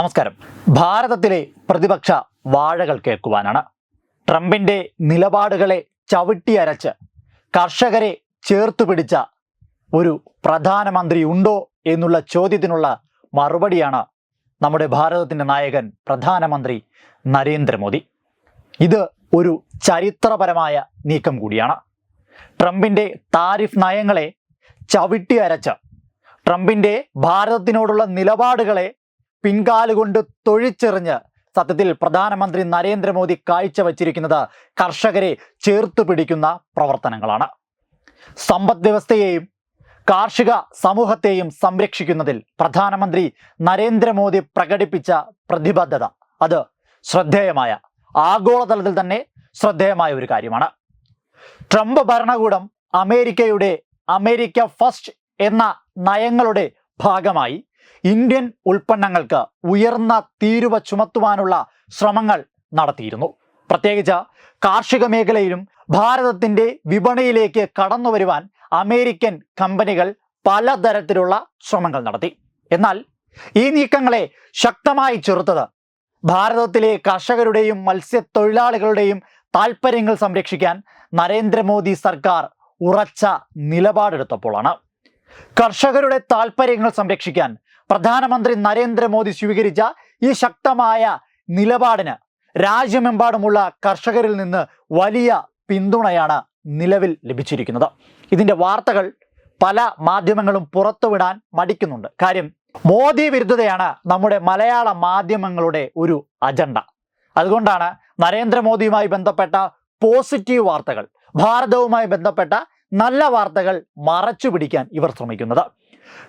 നമസ്കാരം. ഭാരതത്തിലെ പ്രതിപക്ഷ വാഴകൾ കേൾക്കുവാനാണ്. ട്രംപിന്റെ നിലപാടുകളെ ചവിട്ടിയരച്ച് കർഷകരെ ചേർത്തു പിടിച്ച ഒരു പ്രധാനമന്ത്രി ഉണ്ടോ എന്നുള്ള ചോദ്യത്തിനുള്ള മറുപടിയാണ് നമ്മുടെ ഭാരതത്തിന്റെ നായകൻ പ്രധാനമന്ത്രി നരേന്ദ്രമോദി. ഇത് ഒരു ചരിത്രപരമായ നീക്കം കൂടിയാണ്. ട്രംപിന്റെ താരിഫ് നയങ്ങളെ ചവിട്ടിയരച്ച് ട്രംപിന്റെ ഭാരതത്തിനോടുള്ള നിലപാടുകളെ പിൻകാലുകൊണ്ട് തൊഴിച്ചെറിഞ്ഞ് സത്യത്തിൽ പ്രധാനമന്ത്രി നരേന്ദ്രമോദി കാഴ്ചവച്ചിരിക്കുന്നത് കർഷകരെ ചേർത്തു പിടിക്കുന്ന പ്രവർത്തനങ്ങളാണ്. സമ്പദ് വ്യവസ്ഥയെയും കാർഷിക സമൂഹത്തെയും സംരക്ഷിക്കുന്നതിൽ പ്രധാനമന്ത്രി നരേന്ദ്രമോദി പ്രകടിപ്പിച്ച പ്രതിബദ്ധത അത് ശ്രദ്ധേയമായ ആഗോളതലത്തിൽ തന്നെ ശ്രദ്ധേയമായ ഒരു കാര്യമാണ്. ട്രംപ് ഭരണകൂടം അമേരിക്കയുടെ അമേരിക്ക ഫസ്റ്റ് എന്ന നയങ്ങളുടെ ഭാഗമായി ഇന്ത്യൻ ഉൽപ്പന്നങ്ങൾക്ക് ഉയർന്ന തീരുവ ചുമത്തുവാനുള്ള ശ്രമങ്ങൾ നടത്തിയിരുന്നു. പ്രത്യേകിച്ച് കാർഷിക മേഖലയിലും ഭാരതത്തിന്റെ വിപണിയിലേക്ക് കടന്നു വരുവാൻ അമേരിക്കൻ കമ്പനികൾ പലതരത്തിലുള്ള ശ്രമങ്ങൾ നടത്തി. എന്നാൽ ഈ നീക്കങ്ങളെ ശക്തമായി ചെറുത്തത് ഭാരതത്തിലെ കർഷകരുടെയും മത്സ്യത്തൊഴിലാളികളുടെയും താൽപ്പര്യങ്ങൾ സംരക്ഷിക്കാൻ നരേന്ദ്രമോദി സർക്കാർ ഉറച്ച നിലപാടെടുത്തപ്പോഴാണ്. കർഷകരുടെ താൽപ്പര്യങ്ങൾ സംരക്ഷിക്കാൻ പ്രധാനമന്ത്രി നരേന്ദ്രമോദി സ്വീകരിച്ച ഈ ശക്തമായ നിലപാടിന് രാജ്യമെമ്പാടുമുള്ള കർഷകരിൽ നിന്ന് വലിയ പിന്തുണയാണ് നിലവിൽ ലഭിച്ചിരിക്കുന്നത്. ഇതിന്റെ വാർത്തകൾ പല മാധ്യമങ്ങളും പുറത്തുവിടാൻ മടിക്കുന്നുണ്ട്. കാര്യം മോദി വിരുദ്ധതയാണ് നമ്മുടെ മലയാള മാധ്യമങ്ങളുടെ ഒരു അജണ്ട. അതുകൊണ്ടാണ് നരേന്ദ്രമോദിയുമായി ബന്ധപ്പെട്ട പോസിറ്റീവ് വാർത്തകൾ ഭാരതവുമായി ബന്ധപ്പെട്ട നല്ല വാർത്തകൾ മറച്ചു പിടിക്കാൻ ഇവർ ശ്രമിക്കുന്നത്.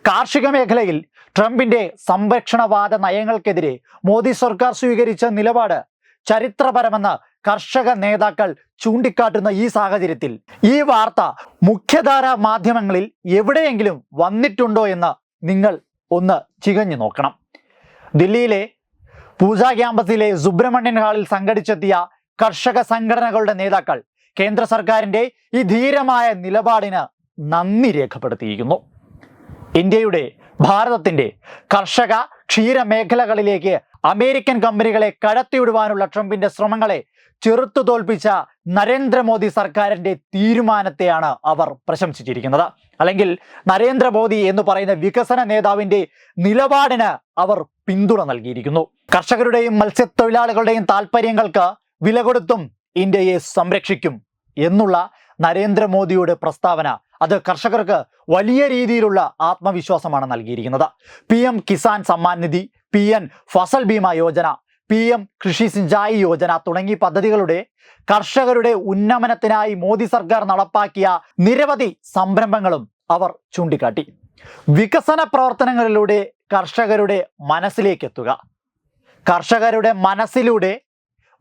കാർഷിക മേഖലയിൽ ട്രംപിന്റെ സംരക്ഷണവാദ നയങ്ങൾക്കെതിരെ മോദി സർക്കാർ സ്വീകരിച്ച നിലപാട് ചരിത്രപരമെന്ന് കർഷക നേതാക്കൾ ചൂണ്ടിക്കാട്ടുന്ന ഈ സാഹചര്യത്തിൽ ഈ വാർത്ത മുഖ്യധാര മാധ്യമങ്ങളിൽ എവിടെയെങ്കിലും വന്നിട്ടുണ്ടോ എന്ന് നിങ്ങൾ ഒന്ന് ചികഞ്ഞു നോക്കണം. ദില്ലിയിലെ പൂജാ ക്യാമ്പസിലെ സുബ്രഹ്മണ്യൻ ഹാളിൽ സംഘടിച്ചെത്തിയ കർഷക സംഘടനകളുടെ നേതാക്കൾ കേന്ദ്ര സർക്കാരിന്റെ ഈ ധീരമായ നിലപാടിന് നന്ദി രേഖപ്പെടുത്തിയിരിക്കുന്നു. ഇന്ത്യയുടെ ഭാരതത്തിന്റെ കർഷക ക്ഷീര മേഖലകളിലേക്ക് അമേരിക്കൻ കമ്പനികളെ കടത്തിവിടുവാനുള്ള ട്രംപിന്റെ ശ്രമങ്ങളെ ചെറുത്തു തോൽപ്പിച്ച നരേന്ദ്രമോദി സർക്കാരിന്റെ തീരുമാനത്തെയാണ് അവർ പ്രശംസിച്ചിരിക്കുന്നത്. അല്ലെങ്കിൽ നരേന്ദ്രമോദി എന്ന് പറയുന്ന വികസന നേതാവിന്റെ നിലപാടിന് അവർ പിന്തുണ നൽകിയിരിക്കുന്നു. കർഷകരുടെയും മത്സ്യത്തൊഴിലാളികളുടെയും താല്പര്യങ്ങൾക്ക് വില കൊടുത്തും ഇന്ത്യയെ സംരക്ഷിക്കും എന്നുള്ള നരേന്ദ്രമോദിയുടെ പ്രസ്താവന അത് കർഷകർക്ക് വലിയ രീതിയിലുള്ള ആത്മവിശ്വാസമാണ് നൽകിയിരിക്കുന്നത്. P M Kisan Samman Nidhi P N Fasal Bima Yojana P M Krishi Sinchayee Yojana തുടങ്ങിയ പദ്ധതികളുടെ കർഷകരുടെ ഉന്നമനത്തിനായി മോദി സർക്കാർ നടപ്പാക്കിയ നിരവധി സംരംഭങ്ങളും അവർ ചൂണ്ടിക്കാട്ടി. വികസന പ്രവർത്തനങ്ങളിലൂടെ കർഷകരുടെ മനസ്സിലേക്ക് എത്തുക കർഷകരുടെ മനസ്സിലൂടെ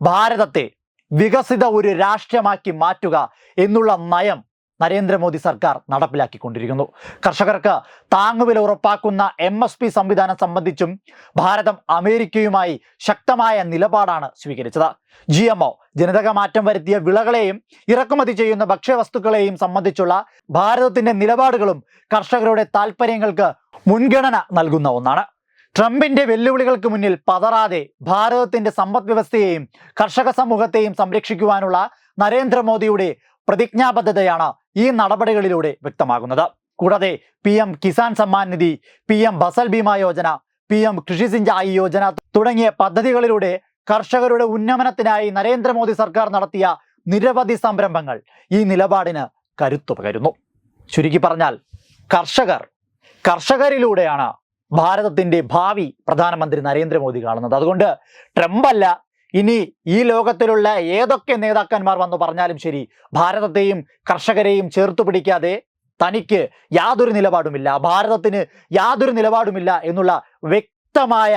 ഭാരതത്തെ വികസിത ഒരു രാഷ്ട്രമാക്കി മാറ്റുക എന്നുള്ള നയം നരേന്ദ്രമോദി സർക്കാർ നടപ്പിലാക്കിക്കൊണ്ടിരിക്കുന്നു. കർഷകർക്ക് താങ്ങുവില ഉറപ്പാക്കുന്ന എം എസ് പി സംവിധാനം സംബന്ധിച്ചും ഭാരതം അമേരിക്കയുമായി ശക്തമായ നിലപാടാണ് സ്വീകരിച്ചത്. ജി എം ഒ ജനിതക മാറ്റം വരുത്തിയ വിളകളെയും ഇറക്കുമതി ചെയ്യുന്ന ഭക്ഷ്യവസ്തുക്കളെയും സംബന്ധിച്ചുള്ള ഭാരതത്തിന്റെ നിലപാടുകളും കർഷകരുടെ താൽപ്പര്യങ്ങൾക്ക് മുൻഗണന നൽകുന്ന ഒന്നാണ്. ട്രംപിന്റെ വെല്ലുവിളികൾക്ക് മുന്നിൽ പതറാതെ ഭാരതത്തിന്റെ സമ്പദ് വ്യവസ്ഥയെയും കർഷക സമൂഹത്തെയും സംരക്ഷിക്കുവാനുള്ള നരേന്ദ്രമോദിയുടെ പ്രതിജ്ഞാബദ്ധതയാണ് ഈ നടപടികളിലൂടെ വ്യക്തമാകുന്നത്. കൂടാതെ P M Kisan Samman Nidhi P M Fasal Bima Yojana P M Krishi Sinchayee Yojana തുടങ്ങിയ പദ്ധതികളിലൂടെ കർഷകരുടെ ഉന്നമനത്തിനായി നരേന്ദ്രമോദി സർക്കാർ നടത്തിയ നിരവധി സംരംഭങ്ങൾ ഈ നിലപാടിന് കരുത്തു പകരുന്നു. ചുരുക്കി പറഞ്ഞാൽ കർഷകർ കർഷകരിലൂടെയാണ് ഭാരതത്തിന്റെ ഭാവി പ്രധാനമന്ത്രി നരേന്ദ്രമോദി കാണുന്നത്. അതുകൊണ്ട് ട്രംപ് അല്ല ഇനി ഈ ലോകത്തിലുള്ള ഏതൊക്കെ നേതാക്കന്മാർ വന്നു പറഞ്ഞാലും ശരി ഭാരതത്തെയും കർഷകരെയും ചേർത്ത് പിടിക്കാതെ തനിക്ക് യാതൊരു നിലപാടുമില്ല ഭാരതത്തിന് യാതൊരു നിലപാടുമില്ല എന്നുള്ള വ്യക്തമായ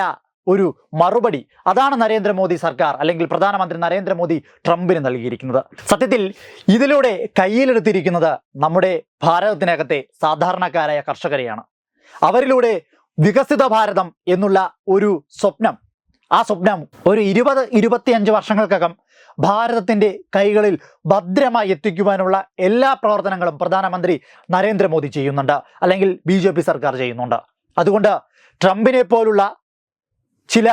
ഒരു മറുപടി അതാണ് നരേന്ദ്രമോദി സർക്കാർ അല്ലെങ്കിൽ പ്രധാനമന്ത്രി നരേന്ദ്രമോദി ട്രംപിന് നൽകിയിരിക്കുന്നത്. സത്യത്തിൽ ഇതിലൂടെ കയ്യിലെടുത്തിരിക്കുന്നത് നമ്മുടെ ഭാരതത്തിനകത്തെ സാധാരണക്കാരായ കർഷകരെയാണ്. അവരിലൂടെ വികസിത ഭാരതം എന്നുള്ള ഒരു സ്വപ്നം ആ സ്വപ്നം ഒരു ഇരുപത് ഇരുപത്തിയഞ്ച് വർഷങ്ങൾക്കകം ഭാരതത്തിന്റെ കൈകളിൽ ഭദ്രമായി എത്തിക്കുവാനുള്ള എല്ലാ പ്രവർത്തനങ്ങളും പ്രധാനമന്ത്രി നരേന്ദ്രമോദി ചെയ്യുന്നുണ്ട്. അല്ലെങ്കിൽ ബി ജെ പി സർക്കാർ ചെയ്യുന്നുണ്ട്. അതുകൊണ്ട് ട്രംപിനെ പോലുള്ള ചില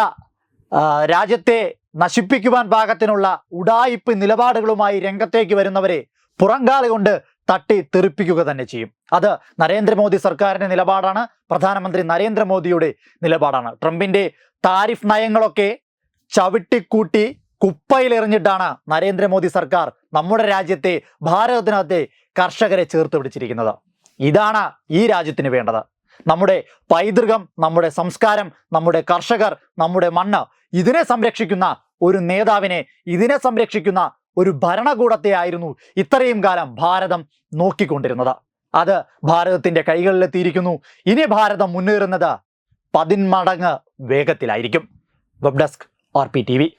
രാജ്യത്തെ നശിപ്പിക്കുവാൻ പാകത്തിനുള്ള ഉടായിപ്പ് നിലപാടുകളുമായി രംഗത്തേക്ക് വരുന്നവരെ പുറങ്കാല കൊണ്ട് തട്ടി തെറിപ്പിക്കുക തന്നെ ചെയ്യും. അത് നരേന്ദ്രമോദി സർക്കാരിന്റെ നിലപാടാണ് പ്രധാനമന്ത്രി നരേന്ദ്രമോദിയുടെ നിലപാടാണ്. ട്രംപിന്റെ താരിഫ് നയങ്ങളൊക്കെ ചവിട്ടിക്കൂട്ടി കുപ്പയിലെറിഞ്ഞിട്ടാണ് നരേന്ദ്രമോദി സർക്കാർ നമ്മുടെ രാജ്യത്തെ ഭാരതത്തിനകത്തെ കർഷകരെ ചേർത്ത് പിടിച്ചിരിക്കുന്നത്. ഇതാണ് ഈ രാജ്യത്തിന് വേണ്ടത്. നമ്മുടെ പൈതൃകം നമ്മുടെ സംസ്കാരം നമ്മുടെ കർഷകർ നമ്മുടെ മണ്ണ് ഇതിനെ സംരക്ഷിക്കുന്ന ഒരു നേതാവിനെ ഇതിനെ സംരക്ഷിക്കുന്ന ഒരു ഭരണകൂടത്തെ ആയിരുന്നു ഇത്രയും കാലം ഭാരതം നോക്കിക്കൊണ്ടിരുന്നത്. അത് ഭാരതത്തിന്റെ കൈകളിലെത്തിയിരിക്കുന്നു. ഇനി ഭാരതം മുന്നേറുന്നത് പതിന്മടങ്ങ് വേഗത്തിലായിരിക്കും. Web desk R P T V.